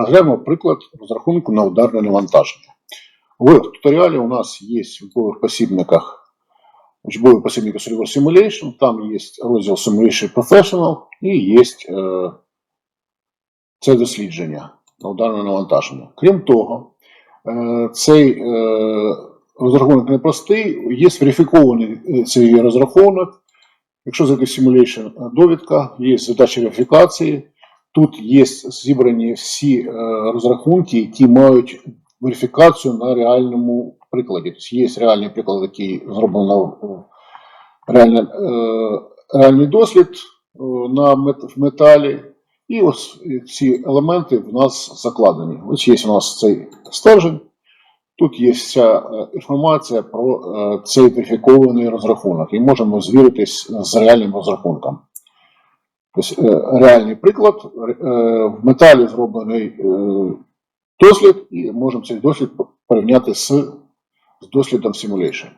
Розглянемо приклад розрахунку на ударне навантаження. В туторіалі у нас є в учбових посібниках учбовий посібник Survivor Simulation, там є розділ Simulation Professional і є е, це дослідження на ударне навантаження. Крім того, е, цей е, розрахунок непростий, є верифікований цей розрахунок. Якщо зайти в Simulation довідка, є задача верифікації. Тут є зібрані всі е, розрахунки, які мають верифікацію на реальному прикладі. Тобто є реальний приклад, який зроблено е, е, реальний дослід е, на металі. І ось ці елементи в нас закладені. Ось є у нас цей стержень. Тут є вся інформація про цей верифікований розрахунок, і можемо звіритись з реальним розрахунком. Тобто, е, реальний приклад, е, в металі зроблений е, дослід, і можемо цей дослід порівняти з, з дослідом Simulation.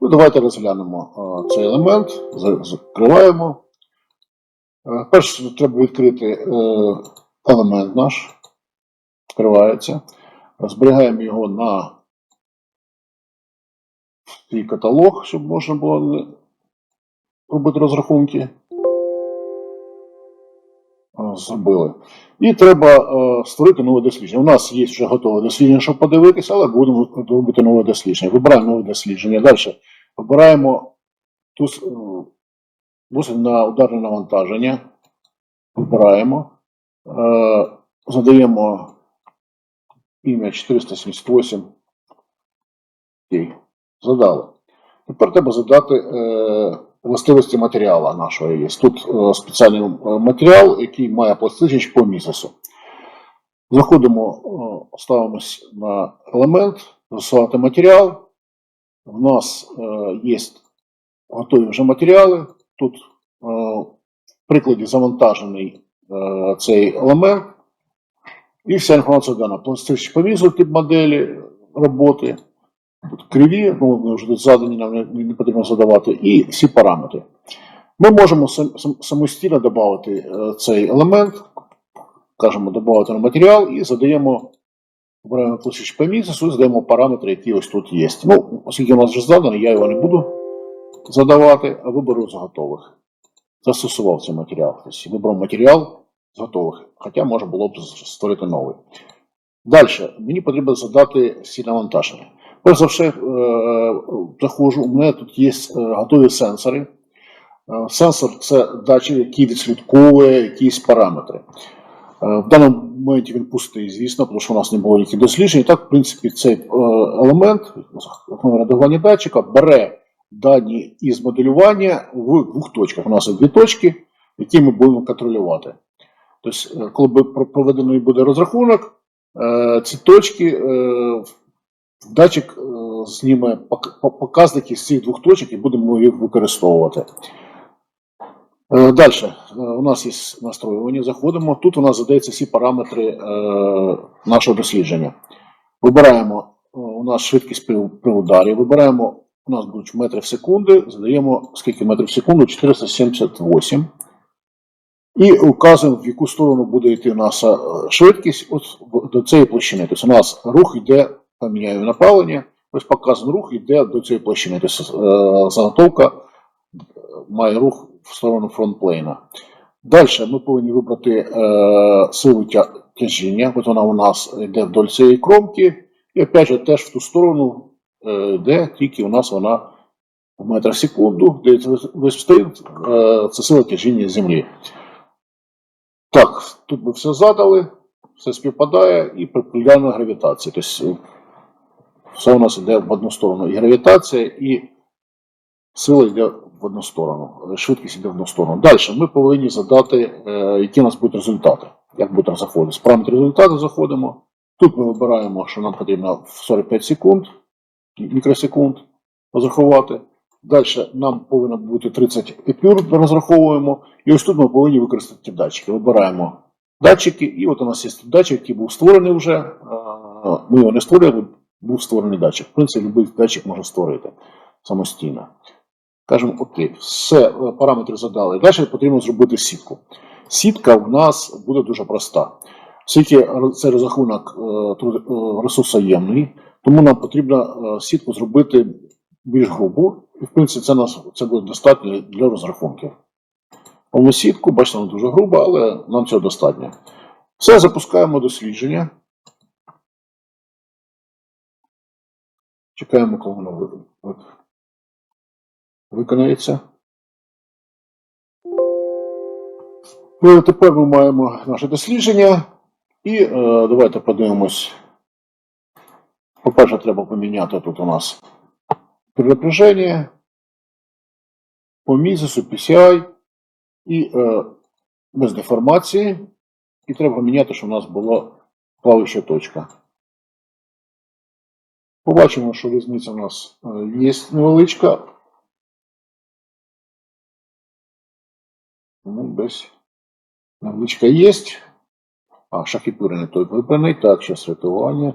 Ну, давайте розглянемо цей елемент, закриваємо. Е, Перш треба відкрити елемент наш, відкривається. Зберігаємо його на свій каталог, щоб можна було робити розрахунки. Зробили. І треба е, створити нове дослідження. У нас є вже готове дослідження, щоб подивитися, але будемо робити нове дослідження. Вибираємо нове дослідження. Далі вибираємо е, досить на ударне навантаження. Вибираємо. Е, задаємо ім'я 478. Окей. Задали. Тепер треба задати е, властивості матеріалу нашого є. Тут е, спеціальний е, матеріал, який має пластичність по місяцю. Заходимо, е, ставимось на елемент, засувати матеріал. У нас є готові вже матеріали. Тут в прикладі завантажений цей елемент. І вся інформація дана. Пластичність по візу, тип моделі роботи. Криві, ну вже задані, нам не, потрібно задавати, і всі параметри. Ми можемо сам, сам- самостійно додати е, цей елемент, кажемо додати на матеріал і задаємо, обираємо площадь по місяцю і задаємо параметри, які ось тут є. Ну, оскільки у нас вже заданий, я його не буду задавати, а виберу з готових. Застосував цей матеріал. Тобто вибрав матеріал з готових, хоча можна було б створити новий. Далі, мені потрібно задати всі навантаження. Перш за все, е, заходжу, у мене тут є е, готові сенсори. Е, Сенсор це датчик, який відслідковує якісь параметри. В даному моменті він пустий, звісно, тому що у нас не було ніяких досліджень. Так, в принципі, цей елемент редагування датчика бере дані із моделювання в двох точках. У нас є дві точки, які ми будемо контролювати. Тобто, коли проведений буде розрахунок, ці точки датчик е, зніме показники з цих двох точок і будемо їх використовувати. Далі, у нас є настроювання, заходимо. Тут у нас задаються всі параметри е, нашого дослідження. Вибираємо е, у нас швидкість при, ударі, вибираємо, у нас будуть метри в секунди, задаємо скільки метрів в секунду 478. І указуємо, в яку сторону буде йти наша е, швидкість от до цієї площини. Тобто у нас рух йде, поміняю направлення, ось показан рух йде до цієї площини. Тобто заготовка е, має рух в сторону фронтплейна. Далі ми повинні вибрати е, силу тяжіння, от вона у нас йде вдоль цієї кромки, і опять же теж в ту сторону, е, де тільки у нас вона в метрах в секунду, де весь е, це сила тяжіння землі. Так, тут ми все задали, все співпадає і припиляна гравітація. Тобто все у нас йде в одну сторону. І гравітація, і сила йде в одну сторону, швидкість йде в одну сторону. Далі ми повинні задати, е, які у нас будуть результати. Як буде заходити. З параметрів результату заходимо. Тут ми вибираємо, що нам потрібно в 45 секунд, мікросекунд розрахувати. Далі нам повинно бути 30 епюр, розраховуємо. І ось тут ми повинні використати датчики. Вибираємо датчики, і от у нас є датчик, який був створений вже. Е, Ми його не створювали, був створений датчик. В принципі, будь-який датчик можна створити самостійно. Кажемо, окей, все, е, параметри задали. Далі потрібно зробити сітку. Сітка в нас буде дуже проста. Оскільки це розрахунок е, е, ресурсоємний, тому нам потрібно сітку зробити більш грубу, і в принципі це нас це буде достатньо для розрахунків. Тому сітку, бачите, вона дуже груба, але нам цього достатньо. Все, запускаємо дослідження. Чекаємо, коли воно ви- ви- виконається. Тепер ми маємо наше дослідження. І е, давайте подивимось. По-перше, треба поміняти тут у нас перенапряження по мізису, PCI і е, без деформації. І треба поміняти, щоб у нас була плаваюча точка. Побачимо, що різниця у нас е, є невеличка. Ну, десь невеличка є. А, шахіпюри не той вибраний. Так, зараз рятування.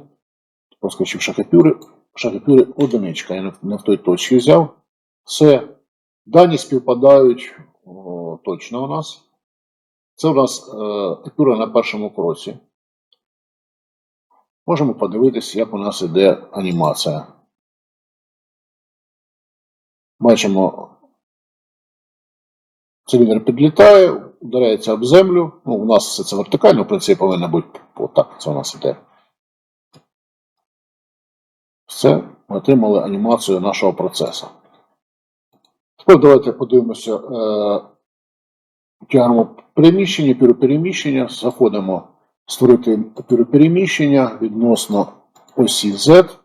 Проскочив шахіпюри. Шахіпюри одиничка. Я не в той точці взяв. Все. Дані співпадають о, точно у нас. Це у нас е, епюра на першому кроці. Можемо подивитися, як у нас іде анімація. Бачимо, циліндр підлітає, ударяється об землю. Ну, у нас все це вертикально, в принципі, повинно бути отак. Це у нас іде. Все, ми отримали анімацію нашого процесу. Тепер давайте подивимося. Е, тягнемо переміщення, піропереміщення, заходимо створити піропереміщення відносно осі Z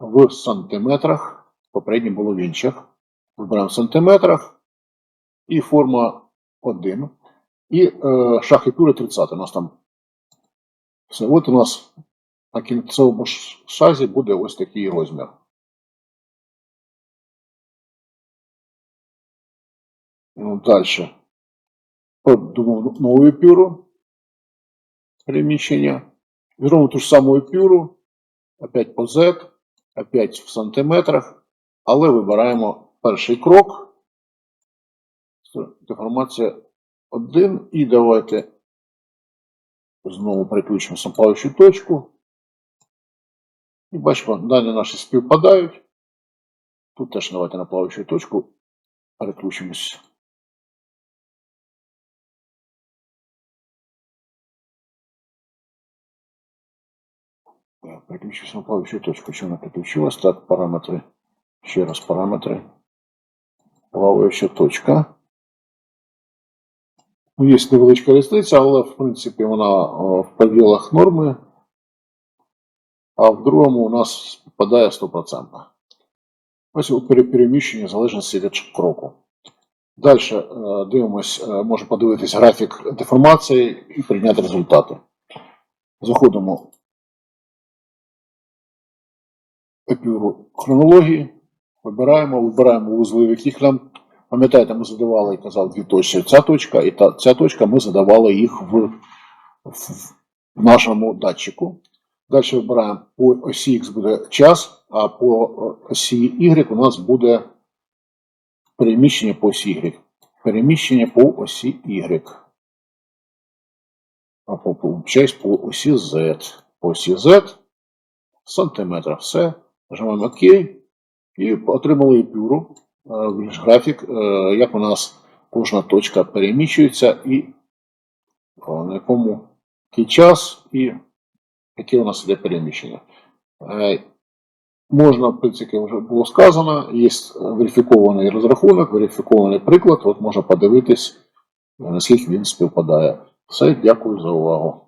в сантиметрах. Попередньо було в інчах. Вибираємо в сантиметрах і форма 1. І е, шах епюри 30. У нас там все. От у нас на кінцевому шазі буде ось такий розмір. Ну, Далі. Подумав нову епюру переміщення. Зробимо ту ж саму епюру. Опять по Z, опять в сантиметрах. Але вибираємо перший крок. Деформація 1. І давайте знову переключимо самплаючу точку. І бачимо, дані наші співпадають. Тут теж давайте на плаваючу точку переключимось. Так, Переключився на плаваючу точку. Що вона переключилась? Так, параметри. Ще раз параметри. Плаваюча точка. Ну, Є невеличка різниця, але в принципі вона в пределах норми. А в другому у нас спадає 100%. Ось у пере- переміщення залежності від кроку. Далі дивимось, е, можемо подивитись графік деформації і прийняти результати. Заходимо епюру хронології, вибираємо, вибираємо вузли, в яких нам, пам'ятаєте, ми задавали і казав дві точки. Ця точка і та, ця точка, ми задавали їх в, в, нашому датчику. Далі вибираємо по осі X буде час, а по осі Y у нас буде переміщення по осі Y. Переміщення по осі Y. А по, по, по осі Z. По осі Z сантиметра. Все. Нажимаємо ОК. І отримали епюру, е, більш графік, е, як у нас кожна точка переміщується і е, на якому який час і яке у нас іде переміщення. Е, Можна, в принципі, вже було сказано, є верифікований розрахунок, верифікований приклад, от можна подивитись, е, наскільки він співпадає. Все, дякую за увагу.